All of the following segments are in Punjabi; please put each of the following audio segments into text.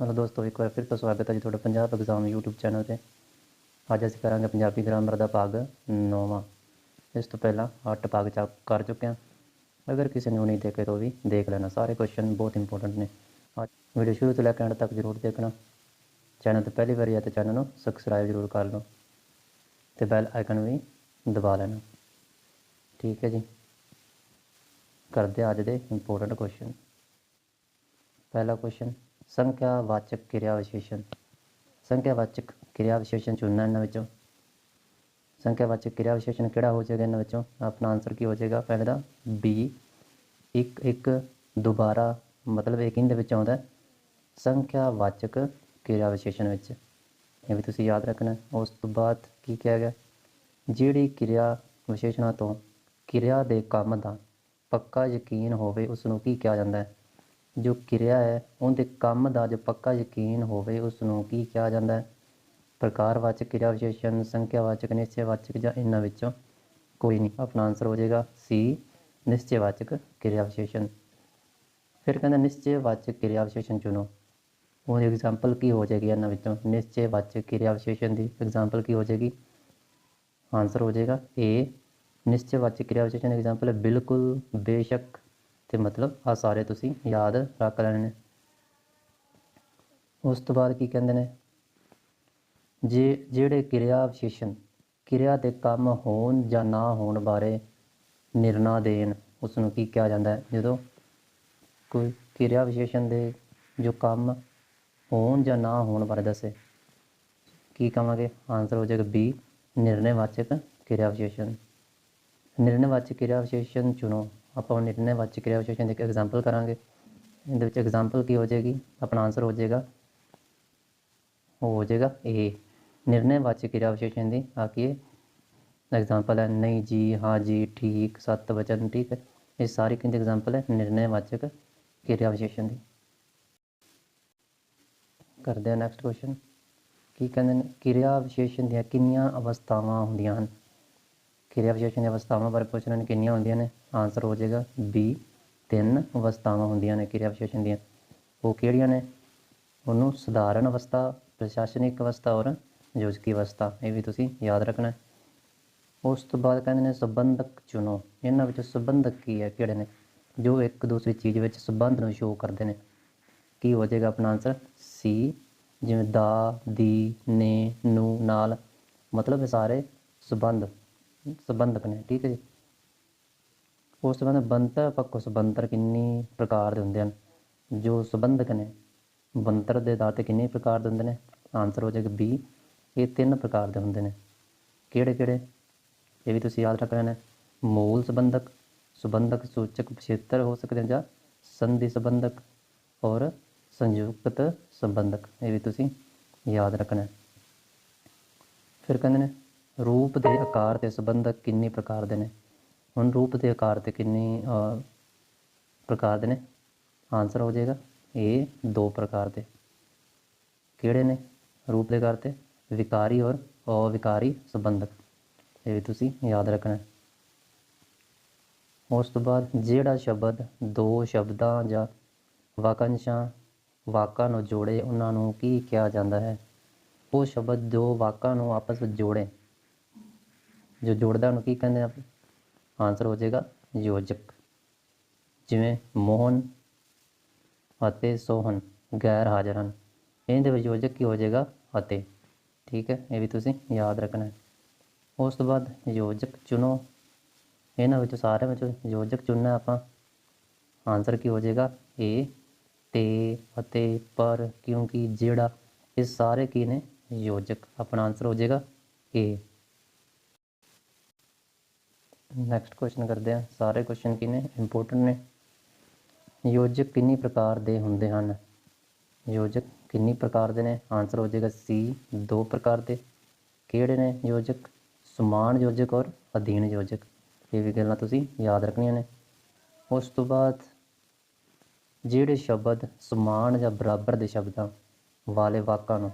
ਹੈਲੋ ਦੋਸਤੋ ਇੱਕ ਵਾਰ ਫਿਰ ਤੋਂ ਸਵਾਗਤ ਹੈ ਜੀ ਤੁਹਾਡਾ ਪੰਜਾਬ ਐਗਜ਼ਾਮ YouTube ਚੈਨਲ ਤੇ। ਅੱਜ ਅਸੀਂ ਕਰਾਂਗੇ ਪੰਜਾਬੀ ਗ੍ਰਾਮਰ ਦਾ ਭਾਗ 9ਵਾਂ ਇਸ ਤੋਂ ਪਹਿਲਾਂ 8 ਭਾਗ ਚੱਕ ਕਰ ਚੁੱਕੇ ਹਾਂ। ਅਗਰ ਕਿਸੇ ਨੂੰ ਨਹੀਂ ਦੇਖੇ ਤਾਂ ਉਹ ਵੀ ਦੇਖ ਲੈਣਾ। ਸਾਰੇ ਕੁਐਸਚਨ ਬਹੁਤ ਇੰਪੋਰਟੈਂਟ ਨੇ। ਅੱਜ ਵੀਡੀਓ ਸ਼ੁਰੂ ਤੋਂ ਲੈ ਕੇ ਅੰਤ ਤੱਕ ਜ਼ਰੂਰ ਦੇਖਣਾ। ਚੈਨਲ ਤੇ ਪਹਿਲੀ ਵਾਰੀ ਹੈ ਤੇ ਚੈਨਲ ਨੂੰ ਸਬਸਕ੍ਰਾਈਬ ਜ਼ਰੂਰ ਕਰ ਲਓ। ਤੇ ਬੈਲ ਆਈਕਨ ਵੀ ਦਬਾ ਲੈਣਾ। ਠੀਕ ਹੈ ਜੀ। ਕਰਦੇ ਅੱਜ ਦੇ ਇੰਪੋਰਟੈਂਟ ਕੁਐਸਚਨ ਪਹਿਲਾ ਕੁਐਸਚਨ ਸੰਖਿਆਵਾਚਕ ਕਿਰਿਆ ਵਿਸ਼ੇਸ਼ਣ। ਸੰਖਿਆਵਾਚਕ ਕਿਰਿਆ ਵਿਸ਼ੇਸ਼ਣ ਚੁਣਨਾ ਇਹਨਾਂ ਵਿੱਚੋਂ। ਸੰਖਿਆਵਾਚਕ ਕਿਰਿਆ ਵਿਸ਼ੇਸ਼ਣ ਕਿਹੜਾ ਹੋ ਜਾਏਗਾ ਇਹਨਾਂ ਵਿੱਚੋਂ? ਆਪਣਾ ਆਨਸਰ ਕੀ ਹੋ ਜਾਏਗਾ? ਪਹਿਲੇ ਦਾ ਬੀ ਇੱਕ ਇੱਕ, ਦੁਬਾਰਾ, ਮਤਲਬ ਇਹ ਕਿਹਦੇ ਵਿੱਚ ਆਉਂਦਾ ਹੈ? ਸੰਖਿਆ ਵਾਚਕ ਕਿਰਿਆ ਵਿਸ਼ੇਸ਼ਣ ਵਿੱਚ। ਇਹ ਵੀ ਤੁਸੀਂ ਯਾਦ ਰੱਖਣਾ ਉਸ ਤੋਂ ਬਾਅਦ ਕੀ ਕਿਹਾ ਗਿਆ? ਜਿਹੜੀ ਕਿਰਿਆ ਵਿਸ਼ੇਸ਼ਣਾਂ ਤੋਂ ਕਿਰਿਆ ਦੇ ਕੰਮ ਦਾ ਪੱਕਾ ਯਕੀਨ ਹੋਵੇ ਉਸ ਨੂੰ ਕੀ ਕਿਹਾ ਜਾਂਦਾ ਹੈ? ਜੋ ਕਿਰਿਆ ਹੈ, ਉਹਦੇ ਕੰਮ ਦਾ ਜੋ ਪੱਕਾ ਯਕੀਨ ਹੋਵੇ ਉਸ ਨੂੰ ਕੀ ਕਿਹਾ ਜਾਂਦਾ ਹੈ? ਪ੍ਰਕਾਰਵਾਚਕ ਕਿਰਿਆ ਵਿਸ਼ੇਸ਼ਣ ਸੰਖਿਆਵਾਚਕ ਨਿਸ਼ਚੈਵਾਚਕ ਜਾਂ ਇਹਨਾਂ ਵਿੱਚੋਂ ਕੋਈ ਨਹੀਂ? ਆਪਣਾ ਆਨਸਰ ਹੋ ਜਾਏਗਾ ਸੀ ਨਿਸ਼ਚੈਵਾਚਕ ਕਿਰਿਆ ਵਿਸ਼ੇਸ਼ਣ ਫਿਰ ਕਹਿੰਦਾ ਨਿਸ਼ਚੈਵਾਚਕ ਕਿਰਿਆ ਵਿਸ਼ੇਸ਼ਣ ਚੁਣੋ। ਉਹਦੀ ਐਗਜ਼ਾਮਪਲ ਕੀ ਹੋ ਜਾਏਗੀ ਇਹਨਾਂ ਵਿੱਚੋਂ? ਨਿਸ਼ਚੈਵਾਚਕ ਕਿਰਿਆ ਵਿਸ਼ੇਸ਼ਣ ਦੀ ਐਗਜ਼ਾਮਪਲ ਕੀ ਹੋ ਜਾਏਗੀ? ਆਨਸਰ ਹੋ ਜਾਏਗਾ ਏ ਨਿਸ਼ਚੈਵਾਚਕ ਕਿਰਿਆ ਵਿਸ਼ੇਸ਼ਣ ਐਗਜ਼ਾਮਪਲ ਹੈ। ਬਿਲਕੁਲ ਬੇਸ਼ੱਕ ਤੇ ਮਤਲਬ ਆ ਸਾਰੇ ਤੁਸੀਂ ਯਾਦ ਰੱਖ ਲੈਣੇ ਨੇ। ਉਸ ਤੋਂ ਬਾਅਦ ਕੀ ਕਹਿੰਦੇ ਨੇ? ਜੇ, ਜਿਹੜੇ ਕਿਰਿਆ ਵਿਸ਼ੇਸ਼ਣ, ਕਿਰਿਆ ਦੇ ਕੰਮ ਹੋਣ ਜਾਂ ਨਾ ਹੋਣ ਬਾਰੇ ਨਿਰਣਾ ਦੇਣ ਉਸ ਨੂੰ ਕੀ ਕਿਹਾ ਜਾਂਦਾ ਹੈ? ਜਦੋਂ ਕੋਈ ਕਿਰਿਆ ਵਿਸ਼ੇਸ਼ਣ ਦੇ ਜੋ ਕੰਮ ਹੋਣ ਜਾਂ ਨਾ ਹੋਣ ਬਾਰੇ ਦੱਸੇ, ਕੀ ਕਹਾਂਗੇ ਆਨਸਰ ਹੋ ਜਾਏਗਾ ਬੀ ਨਿਰਣੈਵਾਚਕ ਕਿਰਿਆ ਵਿਸ਼ੇਸ਼ਣ। ਨਿਰਣੈਵਾਚਕ ਕਿਰਿਆ ਵਿਸ਼ੇਸ਼ਣ ਚੁਣੋ। ਆਪਾਂ ਨਿਰਣੈਵਾਚਕ ਕਿਰਿਆ ਵਿਸ਼ੇਸ਼ਣ ਦੀ ਇੱਕ ਐਗਜ਼ਾਮਪਲ ਕਰਾਂਗੇ। ਇਹਦੇ ਵਿੱਚ ਐਗਜ਼ਾਮਪਲ ਕੀ ਹੋ ਜਾਏਗੀ? ਆਪਣਾ ਆਨਸਰ ਹੋ ਜਾਏਗਾ। ਉਹ ਹੋ ਜਾਏਗਾ ਇਹ ਨਿਰਣੈਵਾਚਕ ਕਿਰਿਆ ਵਿਸ਼ੇਸ਼ਣ ਦੀ ਆ ਕੀ ਐਗਜ਼ਾਮਪਲ ਹੈ, ਨਹੀਂ ਜੀ, ਹਾਂ ਜੀ, ਠੀਕ, ਸਤ ਵਚਨ, ਠੀਕ ਹੈ। ਇਹ ਸਾਰੀ ਕਿੰਦੀ ਐਗਜ਼ਾਮਪਲ ਹੈ? ਨਿਰਣੈਵਾਚਕ ਕਿਰਿਆ ਵਿਸ਼ੇਸ਼ਣ ਦੀ ਕਰਦੇ ਹਾਂ ਨੈਕਸਟ ਕੁਐਸਚਨ ਕੀ ਕਹਿੰਦੇ ਨੇ? ਕਿਰਿਆ ਵਿਸ਼ੇਸ਼ਣ ਦੀਆਂ ਕਿੰਨੀਆਂ ਅਵਸਥਾਵਾਂ ਹੁੰਦੀਆਂ ਹਨ? ਕਿਰਿਆ ਵਿਸ਼ੇਸ਼ਣ ਦੀਆਂ ਅਵਸਥਾਵਾਂ ਬਾਰੇ ਪੁੱਛ ਰਹੇ ਨੇ ਕਿੰਨੀਆਂ ਹੁੰਦੀਆਂ ਨੇ? ਆਨਸਰ ਹੋ ਜਾਏਗਾ ਬੀ ਤਿੰਨ ਅਵਸਥਾਵਾਂ ਹੁੰਦੀਆਂ ਨੇ ਕਿਰਿਆ ਵਿਸ਼ੇਸ਼ਣ ਦੀਆਂ। ਉਹ ਕਿਹੜੀਆਂ ਨੇ? ਉਹਨੂੰ ਸਧਾਰਨ ਅਵਸਥਾ, ਪ੍ਰਸ਼ਾਸਨਿਕ ਅਵਸਥਾ ਔਰ ਯੋਜਕੀ ਅਵਸਥਾ, ਇਹ ਵੀ ਤੁਸੀਂ ਯਾਦ ਰੱਖਣਾ। ਉਸ ਤੋਂ ਬਾਅਦ ਕਹਿੰਦੇ ਨੇ ਸੰਬੰਧਕ ਚੁਣੋ। ਇਹਨਾਂ ਵਿੱਚ ਸੰਬੰਧਕ ਕੀ ਹੈ? ਕਿਹੜੇ ਨੇ? ਜੋ ਇੱਕ ਦੂਸਰੀ ਚੀਜ਼ ਵਿੱਚ ਸੰਬੰਧ ਨੂੰ ਸ਼ੋਅ ਕਰਦੇ ਨੇ। ਕੀ ਹੋ ਜਾਏਗਾ ਆਪਣਾ ਆਨਸਰ ਸੀ ਜਿਵੇਂ ਦਾ, ਦੀ, ਨੇ, ਨੂੰ, ਨਾਲ। ਮਤਲਬ ਇਹ ਸਾਰੇ ਸੰਬੰਧ। ਸੰਬੰਧਕ ਨੇ, ਠੀਕ ਹੈ ਜੀ? ਉਸ ਸੰਬੰਧ ਬਾਅਦ ਬੰਤਰ ਪੱਖੋਂ ਸੰਬੰਧਰ ਕਿੰਨੀ ਪ੍ਰਕਾਰ ਦੇ ਹੁੰਦੇ ਹਨ? ਜੋ ਸੰਬੰਧਕ ਨੇ ਬੰਤਰ ਦੇ ਆਧਾਰ ਤੇ ਕਿੰਨੇ ਪ੍ਰਕਾਰ ਦੇ ਹੁੰਦੇ ਨੇ? ਆਨਸਰ ਹੋ ਜਾਏਗਾ ਬੀ ਇਹ ਤਿੰਨ ਪ੍ਰਕਾਰ ਦੇ ਹੁੰਦੇ ਨੇ। ਕਿਹੜੇ ਕਿਹੜੇ? ਇਹ ਵੀ ਤੁਸੀਂ ਯਾਦ ਰੱਖ ਲੈਣਾ ਮੂਲ ਸੰਬੰਧਕ ਸੰਬੰਧਕ ਸੂਚਕ ਪਿਛੇਤਰ ਹੋ ਸਕਦੇ ਹਨ ਜਾਂ ਸੰਧੀ ਸੰਬੰਧਕ ਔਰ ਸੰਯੁਕਤ ਸੰਬੰਧਕ। ਇਹ ਵੀ ਤੁਸੀਂ ਯਾਦ ਰੱਖਣਾ ਫਿਰ ਕਹਿੰਦੇ ਨੇ ਰੂਪ ਦੇ ਆਕਾਰ ਤੇ ਸੰਬੰਧਕ ਕਿੰਨੇ ਪ੍ਰਕਾਰ ਦੇ ਨੇ? ਹੁਣ ਰੂਪ ਦੇ ਆਕਾਰ ਤੇ ਕਿੰਨੇ ਪ੍ਰਕਾਰ ਦੇ ਨੇ? ਆਨਸਰ ਹੋ ਜਾਏਗਾ ਇਹ ਦੋ ਪ੍ਰਕਾਰ ਦੇ। ਕਿਹੜੇ ਨੇ? ਰੂਪ ਦੇ ਆਕਾਰ ਤੇ ਵਿਕਾਰੀ ਔਰ ਅਵਿਕਾਰੀ ਸੰਬੰਧਕ। ਇਹ ਵੀ ਤੁਸੀਂ ਯਾਦ ਰੱਖਣਾ ਉਸ ਤੋਂ ਬਾਅਦ ਜਿਹੜਾ ਸ਼ਬਦ, ਦੋ ਸ਼ਬਦਾਂ ਜਾਂ ਵਾਕੰਸ਼ਾਂ ਵਾਕਾਂ ਨੂੰ ਜੋੜੇ, ਉਹਨਾਂ ਨੂੰ ਕੀ ਕਿਹਾ ਜਾਂਦਾ ਹੈ? ਉਹ ਸ਼ਬਦ ਦੋ ਵਾਕਾਂ ਨੂੰ ਆਪਸ ਵਿੱਚ ਜੋੜੇ ਜੋ ਜੋੜਦਾ ਉਹਨੂੰ ਕੀ ਕਹਿੰਦੇ ਆ ਆਨਸਰ ਹੋ ਜਾਏਗਾ ਯੋਜਕ। ਜਿਵੇਂ ਮੋਹਨ ਅਤੇ ਸੋਹਨ ਗੈਰ ਹਾਜ਼ਰ ਹਨ। ਇਹਦੇ ਵਿੱਚ ਯੋਜਕ ਕੀ ਹੋ ਜਾਏਗਾ? ਅਤੇ। ਠੀਕ ਹੈ, ਇਹ ਵੀ ਤੁਸੀਂ ਯਾਦ ਰੱਖਣਾ ਹੈ। ਉਸ ਤੋਂ ਬਾਅਦ ਯੋਜਕ ਚੁਣੋ। ਇਹਨਾਂ ਵਿੱਚੋਂ ਸਾਰਿਆਂ ਵਿੱਚੋਂ ਯੋਜਕ ਚੁਣਨਾ ਆਪਾਂ। ਆਨਸਰ ਕੀ ਹੋ ਜਾਏਗਾ? ਏ ਤੇ ਅਤੇ ਪਰ। ਕਿਉਂਕਿ ਜਿਹੜਾ ਇਹ ਸਾਰੇ ਕੀ ਨੇ? ਯੋਜਕ। ਆਪਣਾ ਆਨਸਰ ਹੋ ਜਾਏਗਾ ਏ ਨੈਕਸਟ ਕੁਐਸਚਨ ਕਰਦੇ ਹਾਂ। ਸਾਰੇ ਕੁਐਸਚਨ ਕੀ ਇੰਪੋਰਟੈਂਟ ਨੇ। ਯੋਜਕ ਕਿੰਨੀ ਪ੍ਰਕਾਰ ਦੇ ਹੁੰਦੇ ਹਨ? ਯੋਜਕ ਕਿੰਨੀ ਪ੍ਰਕਾਰ ਦੇ ਨੇ? ਆਨਸਰ ਹੋ ਜਾਏਗਾ ਸੀ ਦੋ ਪ੍ਰਕਾਰ ਦੇ। ਕਿਹੜੇ ਨੇ ਯੋਜਕ? ਸਮਾਨ ਯੋਜਕ ਔਰ ਅਧੀਨ ਯੋਜਕ। ਇਹ ਵੀ ਗੱਲਾਂ ਤੁਸੀਂ ਯਾਦ ਰੱਖਣੀਆਂ ਨੇ। ਉਸ ਤੋਂ ਬਾਅਦ ਜਿਹੜੇ ਸ਼ਬਦ ਸਮਾਨ ਜਾਂ ਬਰਾਬਰ ਦੇ ਸ਼ਬਦਾਂ ਵਾਲੇ ਵਾਕਾਂ ਨੂੰ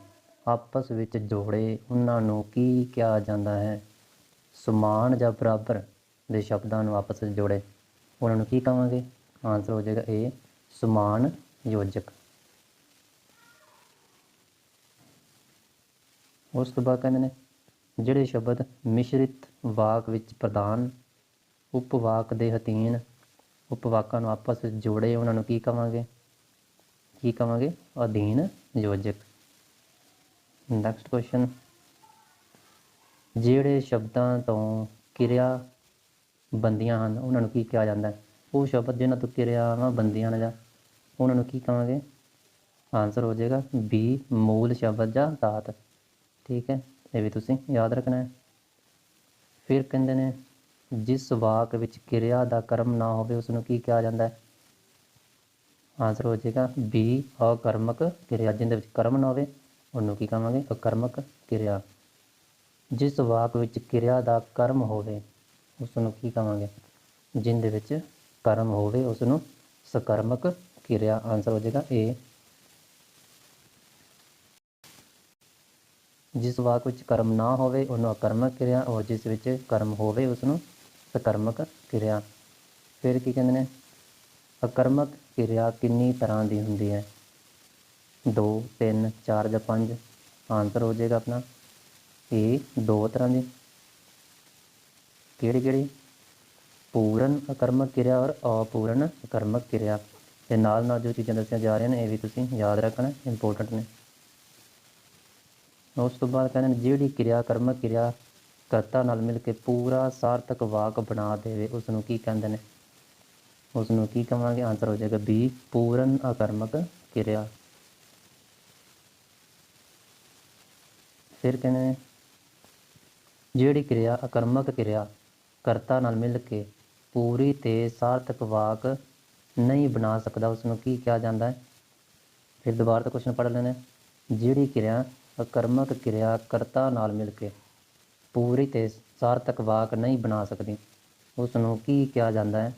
ਆਪਸ ਵਿੱਚ ਜੋੜੇ, ਉਹਨਾਂ ਨੂੰ ਕੀ ਕਿਹਾ ਜਾਂਦਾ ਹੈ? ਸਮਾਨ ਜਾਂ ਬਰਾਬਰ ਦੇ ਸ਼ਬਦਾਂ ਨੂੰ ਆਪਸ ਵਿੱਚ ਜੋੜੇ। ਉਹਨਾਂ ਨੂੰ ਕੀ ਕਹਾਂਗੇ? ਆਨਸਰ ਹੋ ਜਾਏਗਾ ਇਹ ਸਮਾਨ ਯੋਜਕ। ਉਸ ਤੋਂ ਬਾਅਦ ਕਹਿੰਦੇ ਨੇ, ਜਿਹੜੇ ਸ਼ਬਦ ਮਿਸ਼ਰਿਤ ਵਾਕ ਵਿੱਚ ਪ੍ਰਦਾਨ, ਉਪਵਾਕ ਦੇ ਹਤੀਨ, ਉਪਵਾਕਾਂ ਨੂੰ ਆਪਸ ਵਿੱਚ ਜੋੜੇ, ਉਹਨਾਂ ਨੂੰ ਕੀ ਕਵਾਂਗੇ ਕੀ ਕਵਾਂਗੇ ਅਧੀਨ ਯੋਜਕ। ਨੈਕਸਟ ਕੁਐਸਚਨ ਜਿਹੜੇ ਸ਼ਬਦਾਂ ਤੋਂ ਕਿਰਿਆ ਬੰਦੀਆਂ ਹਨ, ਉਹਨਾਂ ਨੂੰ ਕੀ ਕਿਹਾ ਜਾਂਦਾ ਹੈ? ਉਹ ਸ਼ਬਦ ਜਿਹਨਾਂ ਤੋਂ ਕਿਰਿਆਵਾਂ ਬੰਦੀਆਂ ਨੇ ਜਾਂ ਉਹਨਾਂ ਨੂੰ ਕੀ ਕਹਾਂਗੇ? ਆਨਸਰ ਹੋ ਜਾਏਗਾ ਬੀ ਮੂਲ ਸ਼ਬਦ ਜਾਂ ਧਾਤ ਠੀਕ ਹੈ, ਇਹ ਵੀ ਤੁਸੀਂ ਯਾਦ ਰੱਖਣਾ ਹੈ। ਫਿਰ ਕਹਿੰਦੇ ਨੇ, ਜਿਸ ਵਾਕ ਵਿੱਚ ਕਿਰਿਆ ਦਾ ਕਰਮ ਨਾ ਹੋਵੇ ਉਸ ਨੂੰ ਕੀ ਕਿਹਾ ਜਾਂਦਾ ਹੈ? ਆਨਸਰ ਹੋ ਜਾਏਗਾ ਬੀ ਅਕਰਮਕ ਕਿਰਿਆ। ਜਿਹਦੇ ਵਿੱਚ ਕਰਮ ਨਾ ਹੋਵੇ, ਉਹਨੂੰ ਕੀ ਕਹਾਂਗੇ? ਅਕਰਮਕ ਕਿਰਿਆ। ਜਿਸ ਵਾਕ ਵਿੱਚ ਕਿਰਿਆ ਦਾ ਕਰਮ ਹੋਵੇ ਉਸ ਨੂੰ ਕੀ ਕਹਾਂਗੇ ਜਿਹਦੇ ਵਿੱਚ ਕਰਮ ਹੋਵੇ ਉਸ ਨੂੰ ਸਕਰਮਕ ਕਿਰਿਆ ਆਨਸਰ ਹੋ ਜਾਏਗਾ ਏ ਜਿਸ ਵਾਕ ਵਿੱਚ ਕਰਮ ਨਾ ਹੋਵੇ, ਉਹਨੂੰ ਅਕਰਮਕ ਕਿਰਿਆ, ਔਰ ਜਿਸ ਵਿੱਚ ਕਰਮ ਹੋਵੇ ਉਸ ਨੂੰ ਸਕਰਮਕ ਕਿਰਿਆ। ਫਿਰ ਕੀ ਕਹਿੰਦੇ ਨੇ? ਅਕਰਮਕ ਕਿਰਿਆ ਕਿੰਨੀ ਤਰ੍ਹਾਂ ਦੀ ਹੁੰਦੀ ਹੈ? 2 3 4 ਜਾਂ 5 ਆਨਸਰ ਹੋ ਜਾਏਗਾ ਆਪਣਾ। ਇਹ ਦੋ ਤਰ੍ਹਾਂ ਦੀ। ਕਿਹੜੀ ਕਿਹੜੀ? ਪੂਰਨ ਅਕਰਮਕ ਕਿਰਿਆ ਔਰ ਅਪੂਰਨ ਅਕਰਮਕ ਕਿਰਿਆ। ਤੇ ਨਾਲ ਨਾਲ ਜੋ ਚੀਜ਼ਾਂ ਦੱਸੀਆਂ ਜਾ ਰਹੀਆਂ ਨੇ, ਇਹ ਵੀ ਤੁਸੀਂ ਯਾਦ ਰੱਖਣਾ ਇੰਪੋਰਟੈਂਟ ਨੇ। ਉਸ ਤੋਂ ਬਾਅਦ ਕਹਿੰਦੇ ਨੇ, ਜਿਹੜੀ ਕਿਰਿਆ ਕਰਮਕ ਕਿਰਿਆ, ਕਰਤਾ ਨਾਲ ਮਿਲ ਕੇ ਪੂਰਾ ਸਾਰਥਕ ਵਾਕ ਬਣਾ ਦੇਵੇ ਉਸ ਨੂੰ ਕੀ ਕਹਿੰਦੇ ਨੇ? ਉਸ ਨੂੰ ਕੀ ਕਹਾਂਗੇ ਆਨਸਰ ਹੋ ਜਾਏਗਾ ਬੀ ਪੂਰਨ ਅਕਰਮਕ ਕਿਰਿਆ। ਫਿਰ ਕਹਿੰਦੇ ਨੇ, ਜਿਹੜੀ ਕਿਰਿਆ ਅਕਰਮਕ ਕਿਰਿਆ ਕਰਤਾ ਨਾਲ ਮਿਲ ਕੇ ਪੂਰੀ ਤੇ ਸਾਰਥਕ ਵਾਕ ਨਹੀਂ ਬਣਾ ਸਕਦਾ ਉਸ ਨੂੰ ਕੀ ਕਿਹਾ ਜਾਂਦਾ ਹੈ? ਫਿਰ ਦੁਬਾਰਾ ਤੋਂ ਕੁਐਸਚਨ ਪੜ੍ਹ ਲੈਣੇ ਜਿਹੜੀ ਕਿਰਿਆ, ਅਕਰਮਕ ਕਿਰਿਆ ਕਰਤਾ ਨਾਲ ਮਿਲ ਕੇ ਪੂਰੀ ਤੇ ਸਾਰਥਕ ਵਾਕ ਨਹੀਂ ਬਣਾ ਸਕਦੀ ਉਸ ਨੂੰ ਕੀ ਕਿਹਾ ਜਾਂਦਾ ਹੈ?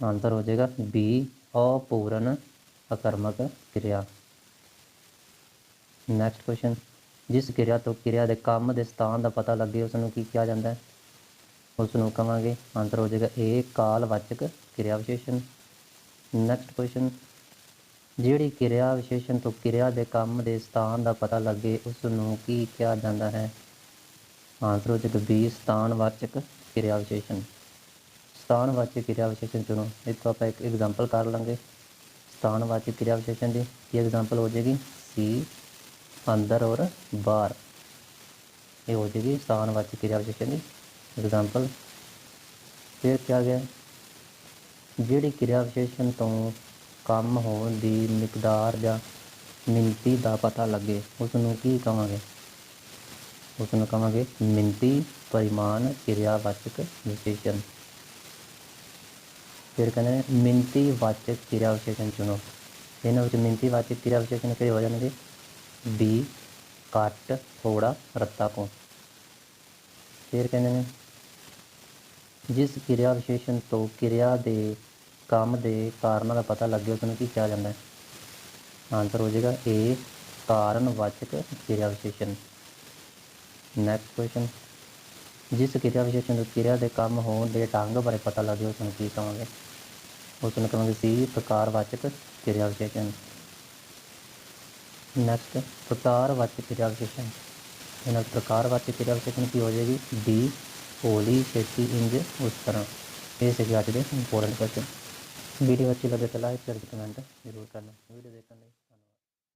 ਆਨਸਰ ਹੋ ਜਾਏਗਾ ਬੀ ਅਪੂਰਨ ਅਕਰਮਕ ਕਿਰਿਆ। ਨੈਕਸਟ ਕੁਐਸਚਨ ਜਿਸ ਕਿਰਿਆ ਤੋਂ ਕਿਰਿਆ ਦੇ ਕੰਮ ਦੇ ਸਥਾਨ ਦਾ ਪਤਾ ਲੱਗੇ ਉਸ ਨੂੰ ਕੀ ਕਿਹਾ ਜਾਂਦਾ ਹੈ? ਉਸ ਨੂੰ ਕਵਾਂਗੇ। ਆਨਸਰ ਹੋ ਜਾਏਗਾ ਏ ਕਾਲਵਾਚਕ ਕਿਰਿਆ ਵਿਸ਼ੇਸ਼ਣ ਨੈਕਸਟ ਕੁਐਸਚਨ ਜਿਹੜੀ ਕਿਰਿਆ ਵਿਸ਼ੇਸ਼ਣ ਤੋਂ ਕਿਰਿਆ ਦੇ ਕੰਮ ਦੇ ਸਥਾਨ ਦਾ ਪਤਾ ਲੱਗੇ ਉਸ ਨੂੰ ਕੀ ਕਿਹਾ ਜਾਂਦਾ ਹੈ? ਆਨਸਰ ਹੋ ਜਾਏਗਾ ਬੀ ਸਥਾਨਵਾਚਕ ਕਿਰਿਆ ਵਿਸ਼ੇਸ਼ਣ ਸਥਾਨਵਾਚਕ ਕਿਰਿਆ ਵਿਸ਼ੇਸ਼ਣ ਚੁਣੋ। ਇੱਥੋਂ ਆਪਾਂ ਇੱਕ ਐਗਜ਼ਾਮਪਲ ਕਰ ਲਾਂਗੇ। ਸਥਾਨਵਾਚਕ ਕਿਰਿਆ ਵਿਸ਼ੇਸ਼ਣ ਦੀ ਇਹ ਐਗਜ਼ਾਮਪਲ ਹੋ ਜਾਏਗੀ? ਸੀ ਅੰਦਰ ਔਰ ਬਾਹਰ। ਇਹ ਹੋ ਜਾਏਗੀ ਸਥਾਨਵਾਚਕ ਕਿਰਿਆ ਵਿਸ਼ੇਸ਼ਣ ਦੀ ਐਗਜ਼ਾਮਪਲ ਫਿਰ ਕਿਹਾ ਗਿਆ? ਜਿਹੜੀ ਕਿਰਿਆ ਵਿਸ਼ੇਸ਼ਣ ਤੋਂ ਕੰਮ ਹੋਣ ਦੀ ਮਿਕਦਾਰ ਜਾਂ ਮਿਣਤੀ ਦਾ ਪਤਾ ਲੱਗੇ ਉਸ ਨੂੰ ਕੀ ਕਹਾਂਗੇ ਉਸ ਨੂੰ ਕਹਾਂਗੇ ਮਿਣਤੀ ਪਰਿਮਾਣ ਕਿਰਿਆਵਾਚਕ ਵਿਸ਼ੇਸ਼ਣ। ਫਿਰ ਕਹਿੰਦੇ ਨੇ ਮਿਣਤੀ ਵਾਚਕ ਕਿਰਿਆ ਵਿਸ਼ੇਸ਼ਣ ਚੁਣੋ। ਇਹਨਾਂ ਵਿੱਚ ਮਿਣਤੀ ਵਾਚਕ ਕਿਰਿਆ ਵਿਸ਼ੇਸ਼ਣ ਕਿਹੜੇ ਹੋ ਜਾਣਗੇ? ਬੀ, ਘੱਟ ਥੋੜਾ ਰੱਤਾ ਕੋ ਫਿਰ ਕਹਿੰਦੇ ਨੇ ਜਿਸ ਕਿਰਿਆ ਵਿਸ਼ੇਸ਼ਣ ਤੋਂ ਕਿਰਿਆ ਦੇ ਕੰਮ ਦੇ ਕਾਰਨਾਂ ਦਾ ਪਤਾ ਲੱਗੇ ਉਸ ਨੂੰ ਕੀ ਕਿਹਾ ਜਾਂਦਾ ਹੈ? ਆਨਸਰ ਹੋ ਜਾਏਗਾ ਏ ਕਾਰਨਵਾਚਕ ਕਿਰਿਆ ਵਿਸ਼ੇਸ਼ਣ। ਨੈਕਸਟ ਕੁਐਸਚਨ ਜਿਸ ਕਿਰਿਆ ਵਿਸ਼ੇਸ਼ਣ ਤੋਂ ਕਿਰਿਆ ਦੇ ਕੰਮ ਹੋਣ ਦੇ ਢੰਗ ਬਾਰੇ ਪਤਾ ਲੱਗੇ ਉਸ ਨੂੰ ਕੀ ਕਹਾਂਗੇ? ਉਸ ਨੂੰ ਕਹਾਂਗੇ ਸੀ ਪ੍ਰਕਾਰਵਾਚਕ ਕਿਰਿਆ ਵਿਸ਼ੇਸ਼ਣ। ਨੈਕਸਟ ਪ੍ਰਕਾਰਵਾਚਕ ਕਿਰਿਆ ਵਿਸ਼ੇਸ਼ਣ। ਇਹਨਾਂ ਪ੍ਰਕਾਰਵਾਚਕ ਕਿਰਿਆ ਵਿਸ਼ੇਸ਼ਣ ਕੀ ਹੋ ਜਾਏਗੀ? ਡੀ ਹੋਲੀ ਛੇਤੀ ਇੰਜ ਉਸ ਤਰ੍ਹਾਂ ਇਹ ਸੀਗੇ ਅੱਜ ਦੇ ਇੰਪੋਰਟੈਂਟ ਕੁਐਸਚਨ ਵੀਡੀਓ ਅੱਛੀ ਲੱਗੇ ਤਾਂ ਲਾਈਕ ਸ਼ੇਅਰ ਕਮੈਂਟ ਜ਼ਰੂਰ ਕਰਨਾ ਵੀਡੀਓ ਦੇਖਣ ਲਈ